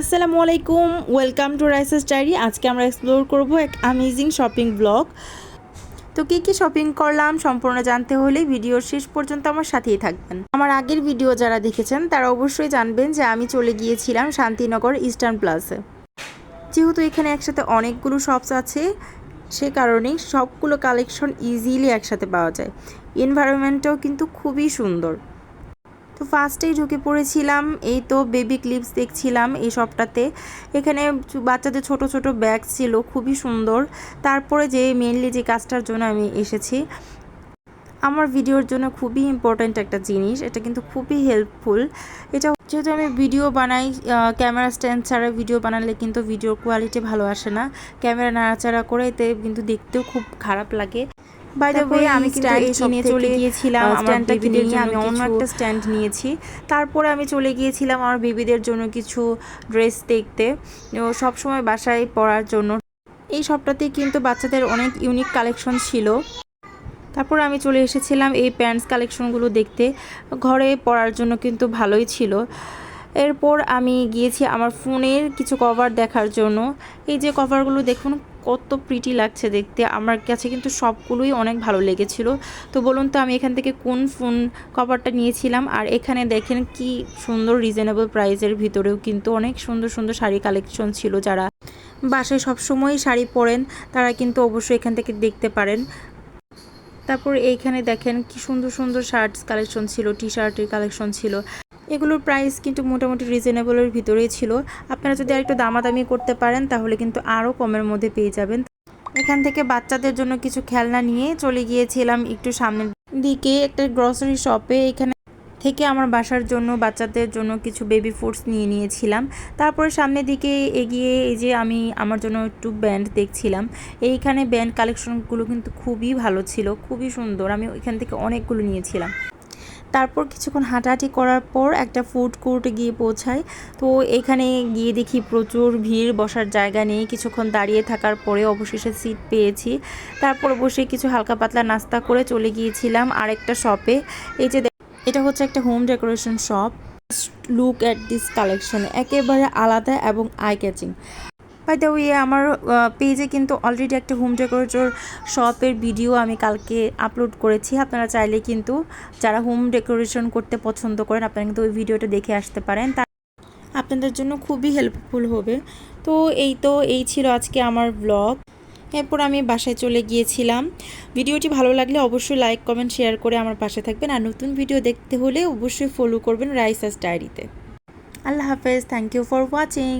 আসসালামু আলাইকুম welcome to rises diary আজকে আমরা এক্সপ্লোর করব এক অ্যামেজিং শপিং ব্লগ তো কী কী শপিং করলাম সম্পূর্ণ জানতে হলে ভিডিওর শেষ পর্যন্ত আমার সাথেই থাকবেন। আমার আগের ভিডিও যারা দেখেছেন, তারা অবশ্যই জানবেন যে আমি চলে গিয়েছিলাম শান্তিনগর ইস্টার্ন প্লাসে যেহেতু এখানে একসাথে অনেকগুলো শপস আছে, সে কারণেই সবগুলো কালেকশন ইজিলি একসাথে পাওয়া যায়। এনভায়রনমেন্টটাও কিন্তু খুবই সুন্দর। তো ফার্স্টেই ঢুকে পড়েছিলাম। এই তো বেবি ক্লিপস দেখছিলাম এই সবটাতে। এখানে বাচ্চাদের ছোট ছোট ব্যাগ ছিল, খুবই সুন্দর। তারপরে যে মেনলি যে কাজটার জন্য আমি এসেছি, আমার ভিডিওর জন্য খুবই ইম্পর্ট্যান্ট একটা জিনিস, এটা কিন্তু খুবই হেল্পফুল এটা যেহেতু আমি ভিডিও বানাই ক্যামেরা স্ট্যান্ড ছাড়া ভিডিও বানালে কিন্তু ভিডিওর কোয়ালিটি ভালো আসে না। ক্যামেরা নাড়াচাড়া করে এতে কিন্তু দেখতেও খুব খারাপ লাগে। বাই দ্য ওয়ে আমি কিনে চলে গিয়েছিলাম। আমার বেবিদের জন্য আমি অন্য একটা স্ট্যান্ড নিয়েছি। তারপরে আমি চলে গিয়েছিলাম আমার বেবিদের জন্য কিছু ড্রেস দেখতে। ও সবসময় বাসায় পরার জন্য। এই সবটাতে কিন্তু বাচ্চাদের অনেক ইউনিক কালেকশন ছিল। তারপর আমি চলে এসেছিলাম এই প্যান্টস কালেকশনগুলো দেখতে। ঘরে পরার জন্য কিন্তু ভালোই ছিল। এরপর আমি গিয়েছি আমার ফোনের কিছু কভার দেখার জন্য। এই যে কভারগুলো দেখুন, কত প্রিটি লাগছে দেখতে। আমার কাছে কিন্তু সবগুলোই অনেক ভালো লেগেছিল। তো বলুন তো, আমি এখান থেকে কোন ফোন কভারটা নিয়েছিলাম? আর এখানে দেখেন কি সুন্দর রিজনেবল প্রাইসের ভিতরেও কিন্তু অনেক সুন্দর সুন্দর শাড়ি কালেকশন ছিল যারা বাসায় সবসময় শাড়ি পরেন, তারা কিন্তু অবশ্যই এখান থেকে দেখতে পারেন। তারপর এইখানে দেখেন কি সুন্দর সুন্দর শার্টস কালেকশন ছিল টি শার্টের কালেকশন ছিল। এগুলোর প্রাইস কিন্তু মোটামুটি রিজনেবলের ভিতরেই ছিল। আপনারা যদি আরেকটু দামাদামি করতে পারেন, তাহলে কিন্তু আরও কমের মধ্যে পেয়ে যাবেন। এখান থেকে বাচ্চাদের জন্য কিছু খেলনা নিয়ে চলে গিয়েছিলাম একটু সামনের দিকে একটা গ্রসারি শপে এখানে থেকে আমার বাসার জন্য, বাচ্চাদের জন্য কিছু বেবি ফুডস নিয়ে নিয়েছিলাম। তারপরে সামনের দিকে এগিয়ে এই যে আমি আমার জন্য একটু ব্যান্ড দেখছিলাম। এইখানে ব্যান্ড কালেকশনগুলো কিন্তু খুবই ভালো ছিল, খুবই সুন্দর। আমি এখান থেকে অনেকগুলো নিয়েছিলাম। তারপর কিছুক্ষণ হাঁটাহাঁটি করার পর একটা ফুড কোর্টে গিয়ে পৌঁছাই। তো এখানে গিয়ে দেখি প্রচুর ভিড়, বসার জায়গা নেই। কিছুক্ষণ দাঁড়িয়ে থাকার পরে অবশেষে সিট পেয়েছি। তারপর বসে কিছু হালকা পাতলা নাস্তা করে চলে গিয়েছিলাম আরেকটা শপে। এই যে এটা হচ্ছে একটা home decoration shop. Look at this collection একেবারে আলাদা এবং eye catching by the way আমার পেজে কিন্তু অলরেডি একটা হোম ডেকোরেটর শপের ভিডিও আমি কালকে আপলোড করেছি। আপনারা চাইলে কিন্তু যারা হোম ডেকোরেশন করতে পছন্দ করেন, আপনারা কিন্তু ওই ভিডিওটা দেখে আসতে পারেন। তা আপনাদের জন্য খুবই হেল্পফুল হবে। তো এই তো, এই ছিল আজকে আমার ব্লগ এরপর আমি বাসায় চলে গিয়েছিলাম। ভিডিওটি ভালো লাগলে অবশ্যই লাইক কমেন্ট শেয়ার করে আমার পাশে থাকবেন। আর নতুন ভিডিও দেখতে হলে অবশ্যই ফলো করবেন রাইসাস ডায়েরিতে আল্লাহ হাফেজ থ্যাংক ইউ ফর ওয়াচিং